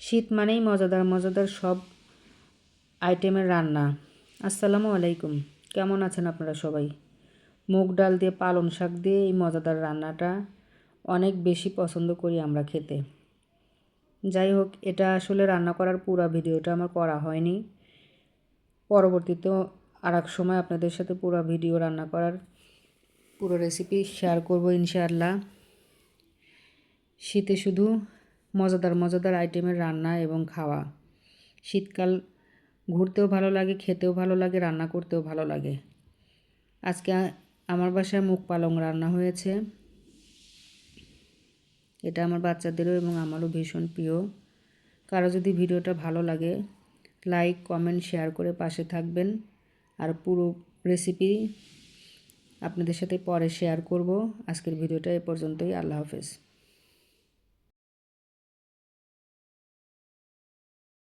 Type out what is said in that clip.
শীত মানেই মজাদার মজাদার সব আইটেমের রান্না। আসসালামু আলাইকুম। কেমন আছেন আপনারা সবাই? মুগ ডাল দিয়ে পালং শাক দিয়ে এই মজাদার রান্নাটা অনেক বেশি পছন্দ করি আমরা খেতে। যাই হোক, এটা আসলে রান্না করার পুরো ভিডিওটা আমার করা হয়নি। পরবর্তীতে আর এক সময় আপনাদের সাথে পুরো ভিডিও রান্না করার পুরো রেসিপি শেয়ার করব ইনশাআল্লাহ। শীতে শুধু মজাদার মজাদার আইটেমের রান্না এবং খাওয়া। শীতকাল ঘুরতেও ভালো লাগে, খেতেও ভালো লাগে, রান্না করতেও ভালো লাগে। আজকে আমার বাসায় মুখ পালং রান্না হয়েছে। এটা আমার বাচ্চাদেরও এবং আমারও ভীষণ প্রিয়। কারও যদি ভিডিওটা ভালো লাগে, লাইক, কমেন্ট, শেয়ার করে পাশে থাকবেন। আর পুরো রেসিপি আপনাদের সাথে পরে শেয়ার করব। আজকের ভিডিওটা এ পর্যন্তই। আল্লাহ হাফেজ।